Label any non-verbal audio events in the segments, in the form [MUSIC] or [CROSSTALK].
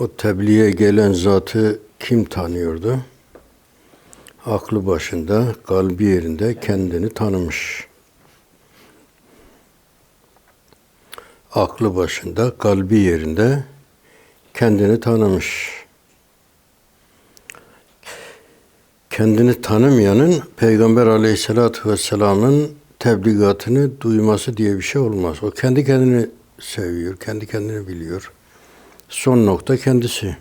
O tebliğe gelen zatı kim tanıyordu? Aklı başında, kalbi yerinde kendini tanımış. Aklı başında, kalbi yerinde kendini tanımış. Kendini tanımayanın Peygamber aleyhissalatü vesselamın tebligatını duyması diye bir şey olmaz. O kendi kendini seviyor, kendi kendini biliyor. Son nokta kendisi.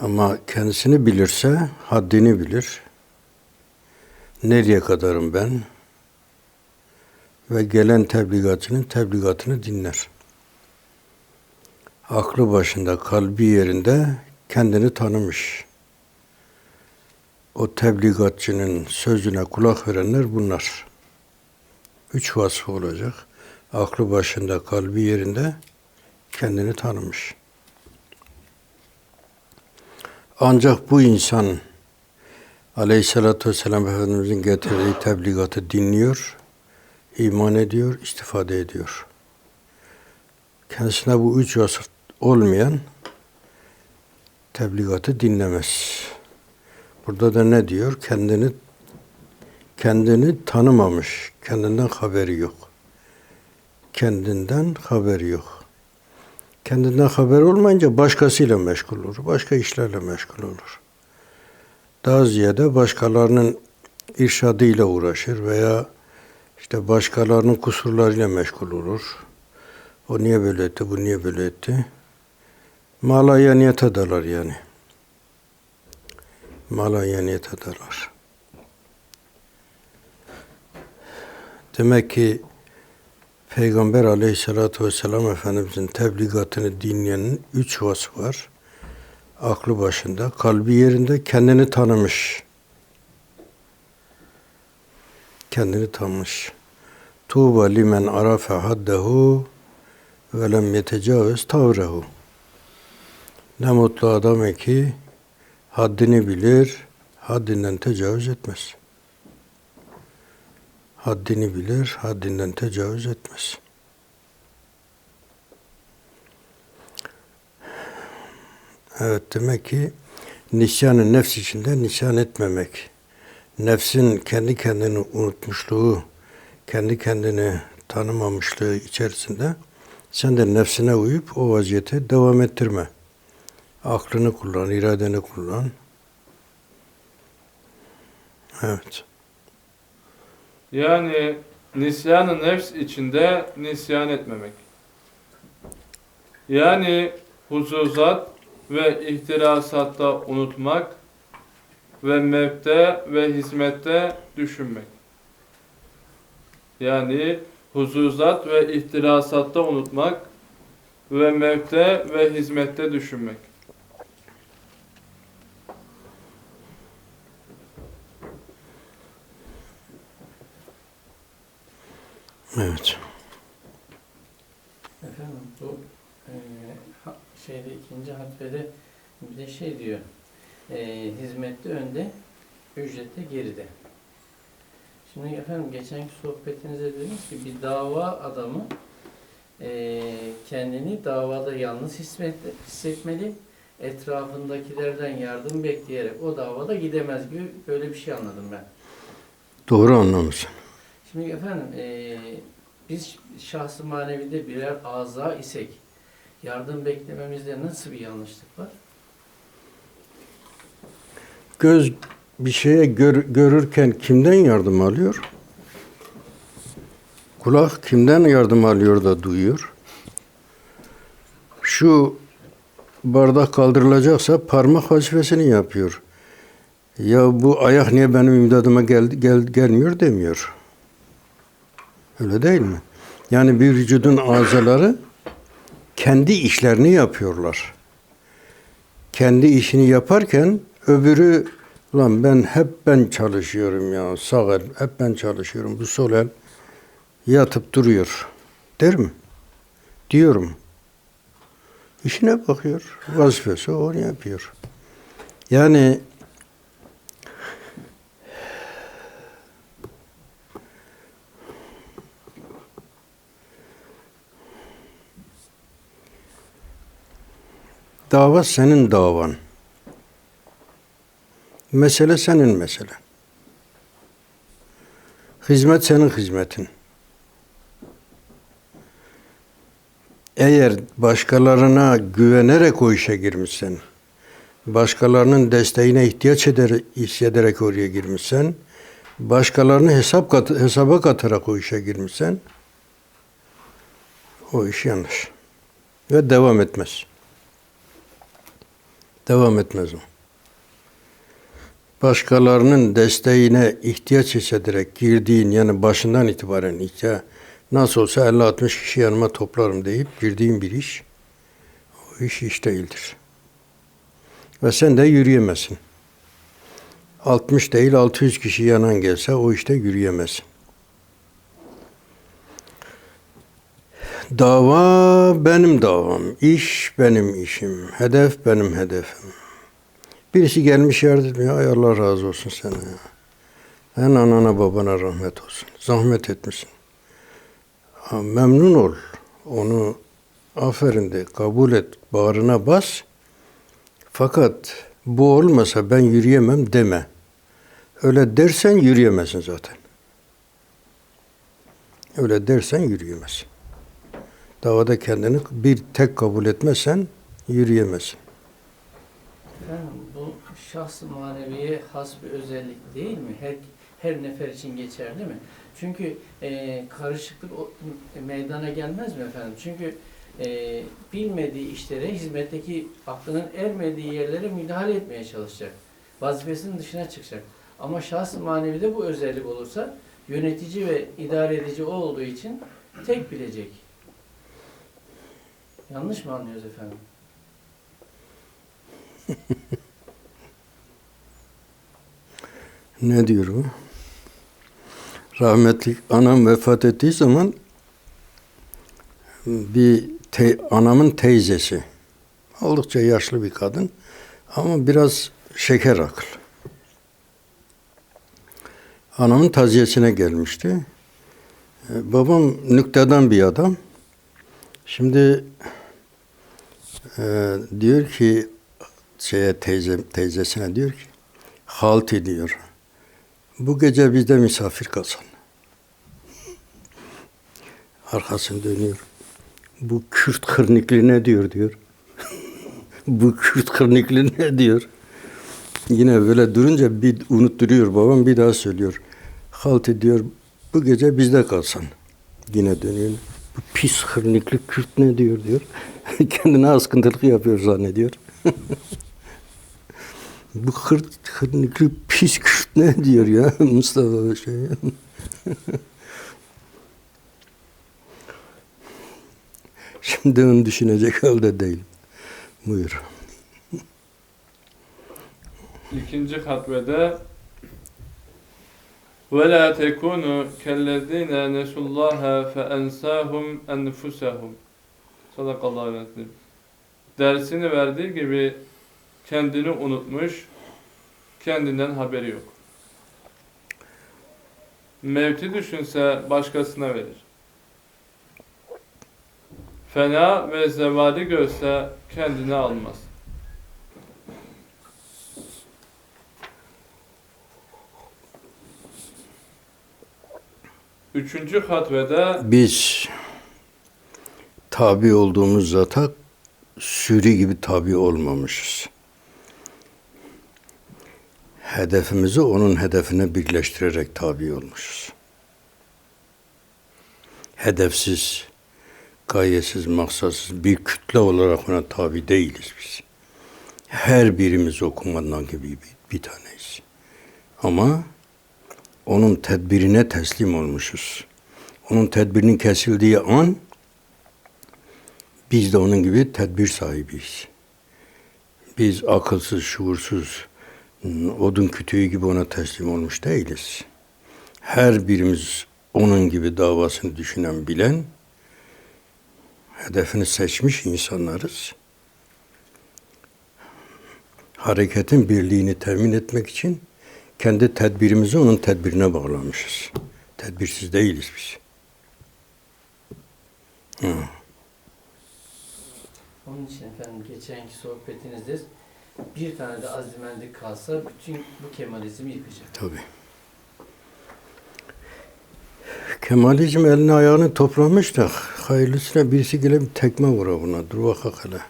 Ama kendisini bilirse haddini bilir. Nereye kadarım ben? Ve gelen tebligatçının tebligatını dinler. Aklı başında, kalbi yerinde kendini tanımış. O tebligatçının sözüne kulak verenler bunlar. Üç vasfı olacak. Aklı başında, kalbi yerinde kendini tanımış. Ancak bu insan Aleyhisselatü Vesselam Efendimizin getirdiği tebligatı dinliyor, iman ediyor, istifade ediyor. Kendisine bu üç vasıf olmayan tebligatı dinlemez. Burada da ne diyor? Kendini kendini tanımamış, kendinden haberi yok. Kendinden haberi yok. Kendinden haber olmayınca başkasıyla meşgul olur, başka işlerle meşgul olur. Daha ziyade başkalarının irşadıyla uğraşır veya işte başkalarının kusurlarıyla meşgul olur. O niye böyle etti, bu niye böyle etti? Malayaniyete dalar yani. Malayaniyete dalar. Demek ki Peygamber aleyhissalatü vesselam Efendimizin tebligatını dinleyenin üç vasfı var. Aklı başında, kalbi yerinde, kendini tanımış. Kendini tanımış. Tuğba limen arafe haddehu ve lem yetecavüz tavrehu. Ne mutlu adam ki haddini bilir, haddinden tecavüz etmez haddini bilir, haddinden tecavüz etmez. Evet demek ki nisyanı nefs içinde nisyan etmemek. Nefsin kendi kendini unutmuşluğu, kendi kendini tanımamışlığı içerisinde sen de nefsine uyup o vaziyete devam ettirme. Aklını kullan, iradeni kullan. Evet. Yani nisyan-ı nefs içinde nisyan etmemek. Yani huzuzat ve ihtirasatta unutmak ve mevte ve hizmette düşünmek. Yani huzuzat ve ihtirasatta unutmak ve mevte ve hizmette düşünmek. Evet. Efendim bu e, şeyde ikinci harfede bir de şey diyor. E, hizmette önde, ücrette geride. Şimdi efendim geçenki sohbetinizde dediniz ki bir dava adamı e, kendini davada yalnız hisset, hissetmeli. Etrafındakilerden yardım bekleyerek o davada gidemez gibi böyle bir şey anladım ben. Doğru anlamışsın. Şimdi efendim eee, biz şahsı manevide birer aza isek yardım beklememizde nasıl bir yanlışlık var? Göz bir şeye gör- görürken kimden yardım alıyor? Kulak kimden yardım alıyor da duyuyor? Şu bardak kaldırılacaksa parmak vazifesini yapıyor. Ya bu ayak niye benim imdadıma gel, gel, gelmiyor demiyor. Öyle değil mi? Yani bir vücudun azaları kendi işlerini yapıyorlar. Kendi işini yaparken öbürü lan ben hep ben çalışıyorum ya sağ el hep ben çalışıyorum bu sol el yatıp duruyor der mi? Diyorum. İşine bakıyor. Vazifesi onu yapıyor. Yani Dava senin davan. Mesele senin mesele. Hizmet senin hizmetin. Eğer başkalarına güvenerek o işe girmişsen, başkalarının desteğine ihtiyaç eder, hissederek oraya girmişsen, başkalarını hesap kat, hesaba katarak o işe girmişsen, o iş yanlış. Ve devam etmez. Devam etmez o. Başkalarının desteğine ihtiyaç hissederek girdiğin yani başından itibaren ihtiyaç nasıl olsa 50-60 kişi yanıma toplarım deyip girdiğin bir iş o iş iş değildir. Ve sen de yürüyemezsin. 60 değil 600 kişi yanan gelse o işte yürüyemezsin. Dava benim davam, iş benim işim, hedef benim hedefim. Birisi gelmiş yardım etmiyor, ay Allah razı olsun sana ya. En anana babana rahmet olsun. Zahmet etmişsin. Memnun ol. Onu aferin de kabul et, bağrına bas. Fakat bu olmasa ben yürüyemem deme. Öyle dersen yürüyemezsin zaten. Öyle dersen yürüyemezsin. Davada kendini bir tek kabul etmezsen yürüyemezsin. Efendim bu şahs maneviye has bir özellik değil mi? Her her nefer için geçerli mi? Çünkü e, karışıklık o, meydana gelmez mi efendim? Çünkü e, bilmediği işlere, hizmetteki aklının ermediği yerlere müdahale etmeye çalışacak. Vazifesinin dışına çıkacak. Ama şahs manevide bu özellik olursa yönetici ve idare edici olduğu için tek bilecek. Yanlış mı anlıyoruz efendim? Ne diyor bu? Rahmetli anam vefat ettiği zaman bir te- anamın teyzesi. Oldukça yaşlı bir kadın ama biraz şeker akıl. Anamın taziyesine gelmişti. Ee, Babam nükteden bir adam. Şimdi e, diyor ki şeye teyze teyzesine diyor ki halti diyor. Bu gece bizde misafir kalsın. Arkasını dönüyor. Bu Kürt kırnikli ne diyor diyor. [LAUGHS] Bu Kürt kırnikli ne diyor. Yine böyle durunca bir unutturuyor babam bir daha söylüyor. Halti diyor bu gece bizde kalsın. Yine dönüyor. Bu pis hırnikli Kürt ne diyor diyor. [LAUGHS] Kendine askıntılık yapıyor zannediyor. [LAUGHS] Bu hırt, hırnikli pis Kürt ne diyor ya [LAUGHS] Mustafa şey. Şimdi onu düşünecek halde değil. Buyur. İkinci hatvede وَلَا تَكُونُوا كَالَّذ۪ينَ نَسُوا اللّٰهَ فَاَنْسَاهُمْ اَنْفُسَهُمْ Sadakallahu aleyhi. Dersini verdiği gibi kendini unutmuş, kendinden haberi yok. Mevti düşünse başkasına verir. Fena ve zevali görse kendine almaz. Üçüncü hatvede Biz tabi olduğumuz zata sürü gibi tabi olmamışız. Hedefimizi onun hedefine birleştirerek tabi olmuşuz. Hedefsiz, gayesiz, maksatsız bir kütle olarak ona tabi değiliz biz. Her birimiz o kumandan gibi bir, bir taneyiz. Ama onun tedbirine teslim olmuşuz. Onun tedbirinin kesildiği an biz de onun gibi tedbir sahibiyiz. Biz akılsız, şuursuz, odun kütüğü gibi ona teslim olmuş değiliz. Her birimiz onun gibi davasını düşünen, bilen, hedefini seçmiş insanlarız. Hareketin birliğini temin etmek için kendi tedbirimizi onun tedbirine bağlamışız. Tedbirsiz değiliz biz. Hı. Onun için efendim geçenki sohbetinizde bir tane de azimenlik kalsa bütün bu kemalizmi yıkacak. Tabii. Kemalizm elini ayağını toplamış da hayırlısıyla birisi gelip bir tekme vura buna. Dur bakak hele.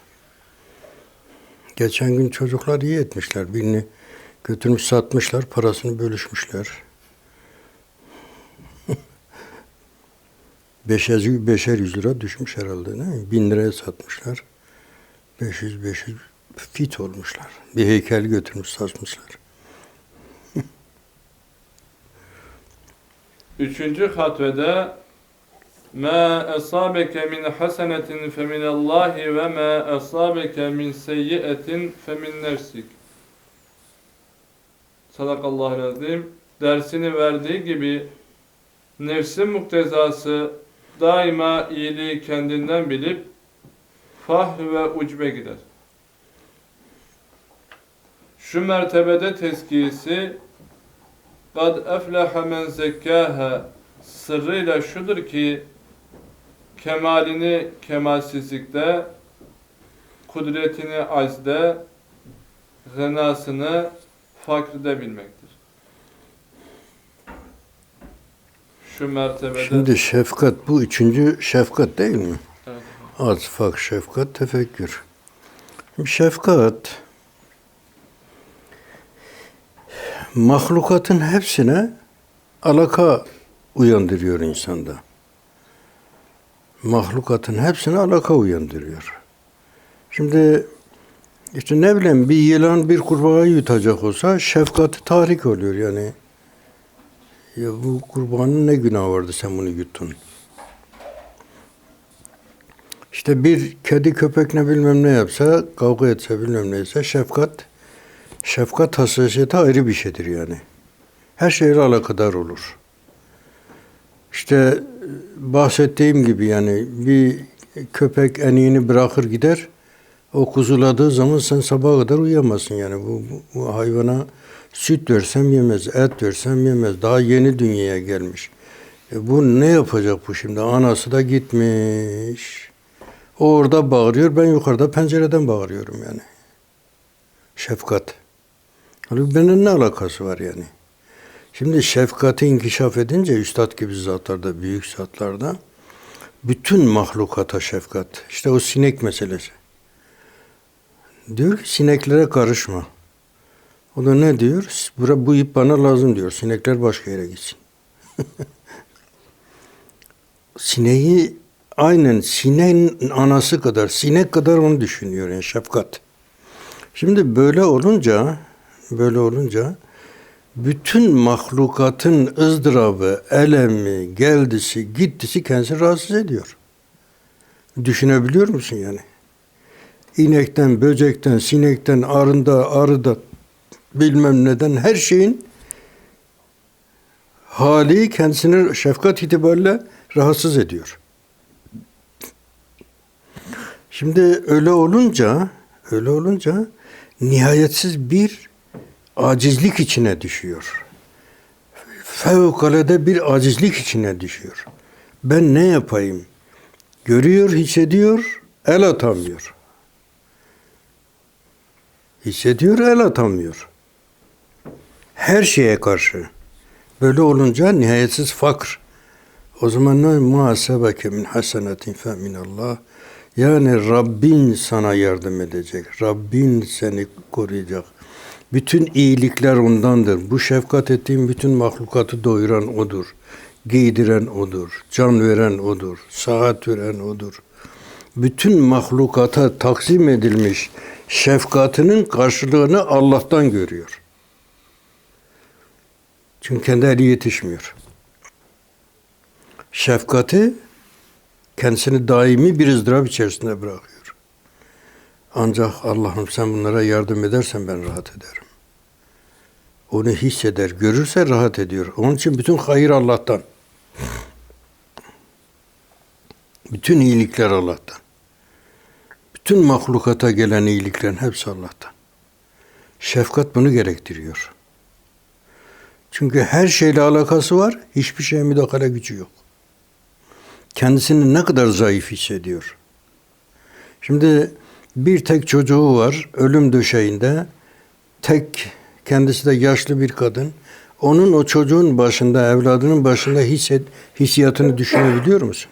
Geçen gün çocuklar iyi etmişler. Birini götürmüş satmışlar, parasını bölüşmüşler. [LAUGHS] Beşer, beşer yüz lira düşmüş herhalde değil? Bin liraya satmışlar. 500 500 fit olmuşlar. Bir heykel götürmüş satmışlar. [LAUGHS] Üçüncü hatvede min hasenetin fe minallahi ve ma esabeke min seyyiyetin fe min nefsik. Sadakallahu azim. Dersini verdiği gibi nefsin muktezası daima iyiliği kendinden bilip fah ve ucbe gider. Şu mertebede tezkiyesi قَدْ اَفْلَحَ مَنْ زَكَّاهَا sırrıyla şudur ki kemalini kemalsizlikte, kudretini azde, gınasını fakride bilmektir. Şu mertebede Şimdi şefkat bu üçüncü şefkat değil mi? Atfak, şefkat, tefekkür. Şefkat mahlukatın hepsine alaka uyandırıyor insanda. Mahlukatın hepsine alaka uyandırıyor. Şimdi işte ne bileyim bir yılan bir kurbağayı yutacak olsa şefkati tahrik oluyor yani. Ya bu kurbanın ne günahı vardı sen bunu yuttun. İşte bir kedi köpek ne bilmem ne yapsa, kavga etse bilmem neyse şefkat, şefkat hassasiyeti ayrı bir şeydir yani. Her şeyle alakadar olur. İşte e, bahsettiğim gibi yani bir köpek eniğini bırakır gider, o kuzuladığı zaman sen sabaha kadar uyuyamazsın yani. Bu, bu, bu hayvana süt versem yemez, et versem yemez. Daha yeni dünyaya gelmiş. E bu ne yapacak bu şimdi? Anası da gitmiş. O orada bağırıyor, ben yukarıda pencereden bağırıyorum yani. Şefkat. Halbuki benim ne alakası var yani? Şimdi şefkati inkişaf edince üstad gibi zatlarda, büyük zatlarda bütün mahlukata şefkat. İşte o sinek meselesi. Diyor ki sineklere karışma. O da ne diyor? Bura, bu ip bana lazım diyor. Sinekler başka yere gitsin. [LAUGHS] Sineği aynen sineğin anası kadar, sinek kadar onu düşünüyor yani şefkat. Şimdi böyle olunca, böyle olunca bütün mahlukatın ızdırabı, elemi, geldisi, gittisi kendisini rahatsız ediyor. Düşünebiliyor musun yani? İnekten, böcekten, sinekten, arında, arıda, bilmem neden her şeyin hali kendisini şefkat itibariyle rahatsız ediyor. Şimdi öyle olunca, öyle olunca nihayetsiz bir acizlik içine düşüyor. Fevkalade bir acizlik içine düşüyor. Ben ne yapayım? Görüyor, hissediyor, el atamıyor. Hissediyor, el atamıyor. Her şeye karşı. Böyle olunca nihayetsiz fakr. O zaman ne muhasebeke min hasenetin fe minallah. Yani Rabbin sana yardım edecek. Rabbin seni koruyacak. Bütün iyilikler ondandır. Bu şefkat ettiğin bütün mahlukatı doyuran odur. Giydiren odur. Can veren odur. Saat veren odur. Bütün mahlukata taksim edilmiş şefkatinin karşılığını Allah'tan görüyor. Çünkü kendi eli yetişmiyor. Şefkati kendisini daimi bir ızdırap içerisinde bırakıyor. Ancak Allah'ım sen bunlara yardım edersen ben rahat ederim. Onu hisseder, görürse rahat ediyor. Onun için bütün hayır Allah'tan. Bütün iyilikler Allah'tan. Bütün mahlukata gelen iyiliklerin hepsi Allah'tan. Şefkat bunu gerektiriyor. Çünkü her şeyle alakası var, hiçbir şeye müdahale gücü yok. Kendisini ne kadar zayıf hissediyor. Şimdi Bir tek çocuğu var, ölüm döşeğinde. Tek, kendisi de yaşlı bir kadın. Onun o çocuğun başında, evladının başında hisset, hissiyatını düşünebiliyor musun?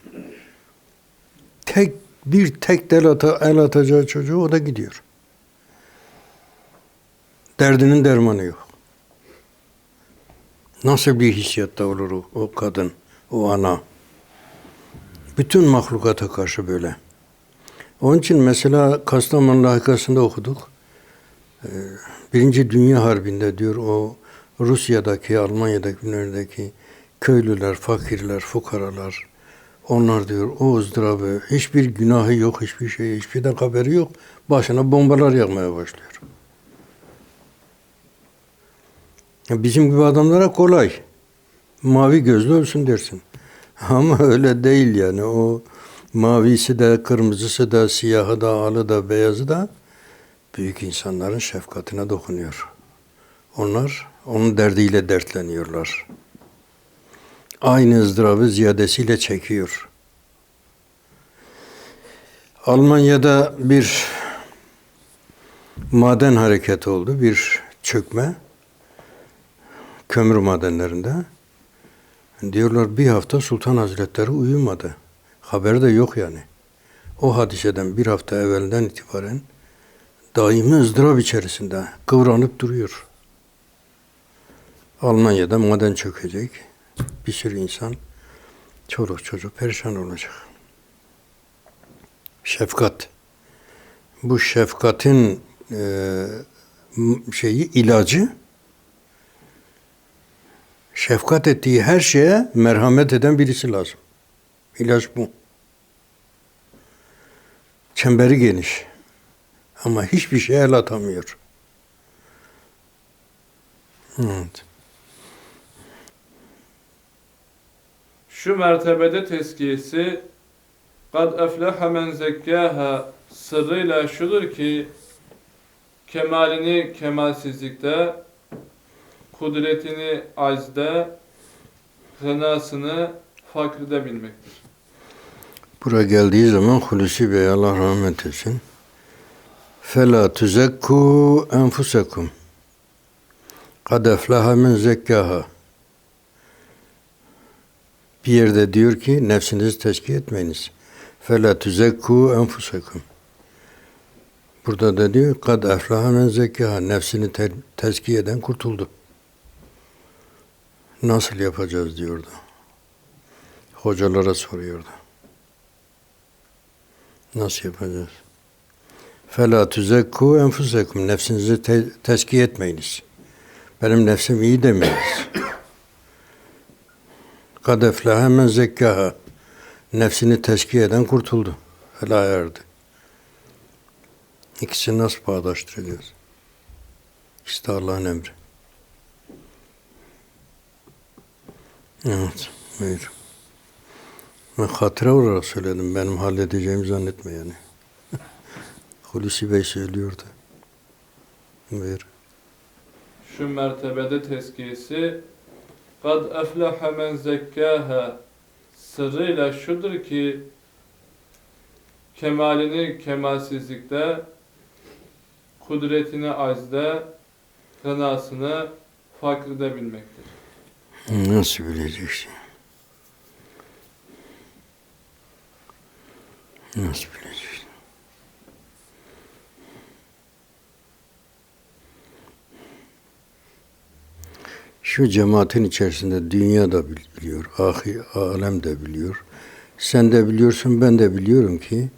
Tek, bir tek el, ata, el atacağı çocuğu o da gidiyor. Derdinin dermanı yok. Nasıl bir hissiyatta olur o, o kadın, o ana? Bütün mahlukata karşı böyle. Onun için mesela Kastamonu lahikasında okuduk. Ee, Birinci Dünya Harbi'nde diyor o Rusya'daki, Almanya'daki, neredeki köylüler, fakirler, fukaralar, onlar diyor o ızdırabı, hiçbir günahı yok, hiçbir şey, hiçbir de haberi yok. Başına bombalar yağmaya başlıyor. Bizim gibi adamlara kolay. Mavi gözlü ölsün dersin. [LAUGHS] Ama öyle değil yani. O mavisi de, kırmızısı da, siyahı da, alı da, beyazı da büyük insanların şefkatine dokunuyor. Onlar onun derdiyle dertleniyorlar. Aynı ızdırabı ziyadesiyle çekiyor. Almanya'da bir maden hareketi oldu, bir çökme kömür madenlerinde. Diyorlar bir hafta Sultan Hazretleri uyumadı. Haber de yok yani. O hadiseden bir hafta evvelden itibaren daimi ızdırap içerisinde kıvranıp duruyor. Almanya'da maden çökecek. Bir sürü insan, çoluk çocuk perişan olacak. Şefkat. Bu şefkatin e, şeyi ilacı şefkat ettiği her şeye merhamet eden birisi lazım. İlaç bu. Çemberi geniş. Ama hiçbir şeye el atamıyor. Evet. Şu mertebede tezkiyesi kad efleha men zekkâha sırrıyla şudur ki kemalini kemalsizlikte kudretini aczde gınasını fakirde bilmektir. Buraya geldiği zaman Hulusi Bey Allah rahmet etsin. Fela tuzekku enfusekum. Kad eflaha men zekkaha. Bir yerde diyor ki nefsinizi tezkiye etmeyiniz. Fela tuzekku enfusekum. Burada da diyor kad eflaha men zekkaha. Nefsini te- tezkiye eden kurtuldu. Nasıl yapacağız diyordu. Hocalara soruyordu. Nasıl yapacağız? Fela tuzekku enfusekum. Nefsinizi te- tezkiye etmeyiniz. Benim nefsim iyi demeyiniz. Kad eflahe men zekkaha. Nefsini tezkiye eden kurtuldu. Fela erdi. İkisini nasıl bağdaştıracağız? İşte Allah'ın emri. Evet, buyur. Ben hatıra olarak söyledim. Benim halledeceğimi zannetme yani. [LAUGHS] Hulusi Bey söylüyordu. Buyur. Şu mertebede tezkiyesi kad efleha men zekkâha sırrıyla şudur ki kemalini kemalsizlikte kudretini aczde gınasını fakirde bilmektir. Nasıl bileceksin? Nasıl bileceksin? Şu cemaatin içerisinde dünya da biliyor, ahi, alem de biliyor. Sen de biliyorsun, ben de biliyorum ki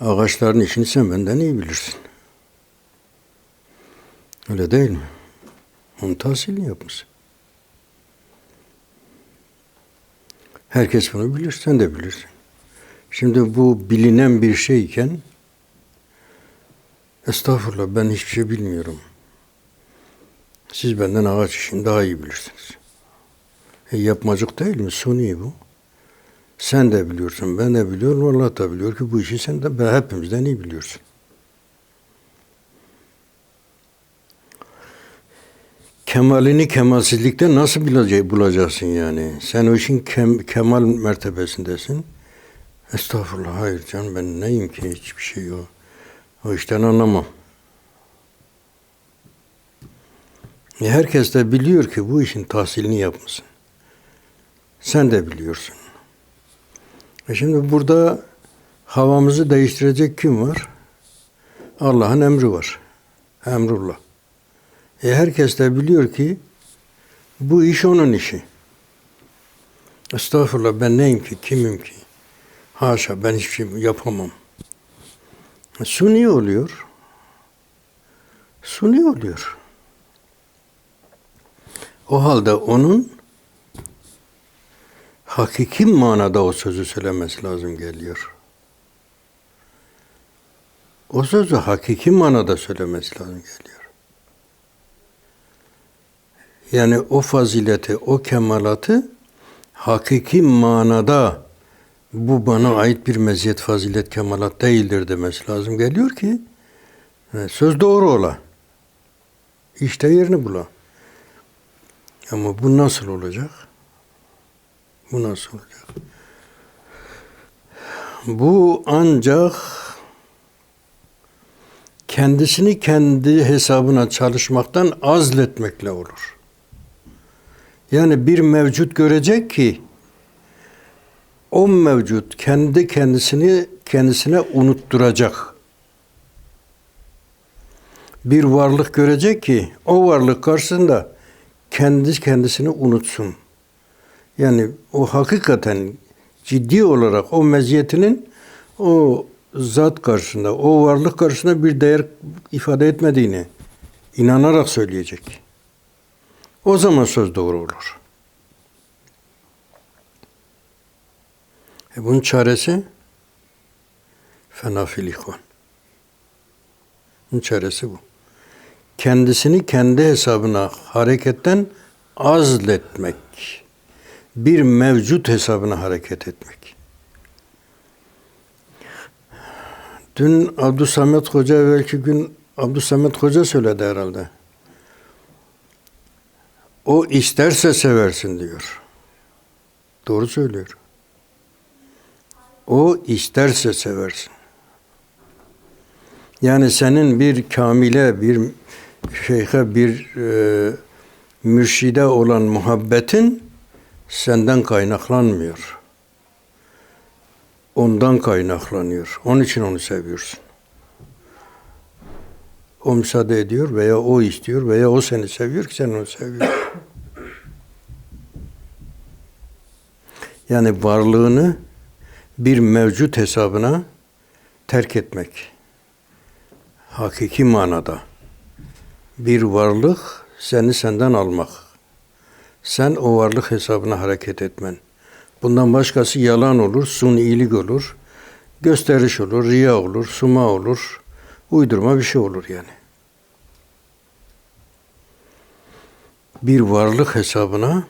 ağaçların işini sen benden iyi bilirsin. Öyle değil mi? Onun tahsilini yapmışsın. Herkes bunu bilir, sen de bilirsin. Şimdi bu bilinen bir şeyken estağfurullah ben hiçbir şey bilmiyorum. Siz benden ağaç işini daha iyi bilirsiniz. E, yapmacık değil mi? Suni bu. Sen de biliyorsun, ben de biliyorum, Allah da biliyor ki bu işi sen de ben hepimizden iyi biliyorsun. Kemalini kemalsizlikte nasıl bulacaksın yani? Sen o işin kem- kemal mertebesindesin. Estağfurullah hayır canım ben neyim ki hiçbir şey yok. O işten anlamam. E, herkes de biliyor ki bu işin tahsilini yapmışsın. Sen de biliyorsun. E şimdi burada havamızı değiştirecek kim var? Allah'ın emri var. Emrullah. E herkes de biliyor ki bu iş onun işi. Estağfurullah ben neyim ki, kimim ki? Haşa ben hiçbir şey yapamam. Suni oluyor. Suni oluyor. O halde onun hakiki manada o sözü söylemesi lazım geliyor. O sözü hakiki manada söylemesi lazım geliyor. Yani o fazileti, o kemalatı hakiki manada bu bana ait bir meziyet, fazilet, kemalat değildir demesi lazım geliyor ki e, söz doğru ola. İşte yerini bula. Ama bu nasıl olacak? Bu nasıl olacak? Bu ancak kendisini kendi hesabına çalışmaktan azletmekle olur. Yani bir mevcut görecek ki o mevcut kendi kendisini kendisine unutturacak. Bir varlık görecek ki o varlık karşısında kendi kendisini unutsun. Yani o hakikaten ciddi olarak o meziyetinin o zat karşısında, o varlık karşısında bir değer ifade etmediğini inanarak söyleyecek. O zaman söz doğru olur. E bunun çaresi fenafil ihvan. Bunun çaresi bu. Kendisini kendi hesabına hareketten azletmek. Bir mevcut hesabına hareket etmek. Dün Abdüsamet Hoca belki gün Abdüsamet Hoca söyledi herhalde. O isterse seversin diyor. Doğru söylüyor. O isterse seversin. Yani senin bir kamile, bir şeyhe, bir e, mürşide olan muhabbetin senden kaynaklanmıyor. Ondan kaynaklanıyor. Onun için onu seviyorsun. O müsaade ediyor veya o istiyor veya o seni seviyor ki sen onu seviyorsun. Yani varlığını bir mevcut hesabına terk etmek. Hakiki manada. Bir varlık seni senden almak. Sen o varlık hesabına hareket etmen. Bundan başkası yalan olur, sunilik olur, gösteriş olur, riya olur, suma olur, uydurma bir şey olur yani. Bir varlık hesabına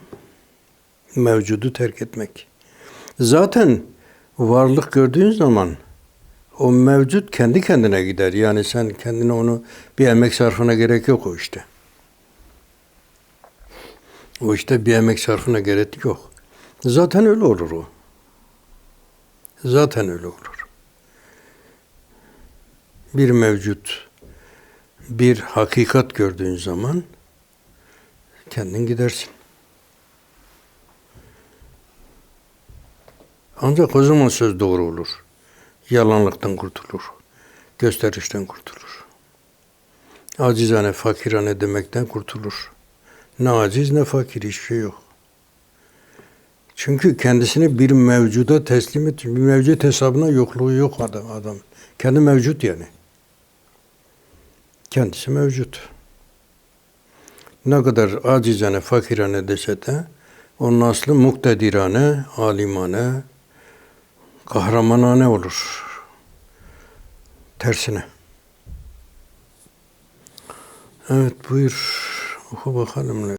mevcudu terk etmek. Zaten varlık gördüğün zaman o mevcut kendi kendine gider. Yani sen kendine onu bir emek sarfına gerek yok o işte. O işte bir emek sarfına gerek yok. Zaten öyle olur o. Zaten öyle olur. Bir mevcut, bir hakikat gördüğün zaman kendin gidersin. Ancak o zaman söz doğru olur. Yalanlıktan kurtulur. Gösterişten kurtulur. Acizane, fakirane demekten kurtulur. Ne aciz ne fakir hiçbir şey yok. Çünkü kendisini bir mevcuda teslim et, bir mevcut hesabına yokluğu yok adam. adam. Kendi mevcut yani. Kendisi mevcut. Ne kadar acizane, fakirane dese de onun aslı muktedirane, alimane, kahramanane olur. Tersine. Evet buyur. Oku bakalım.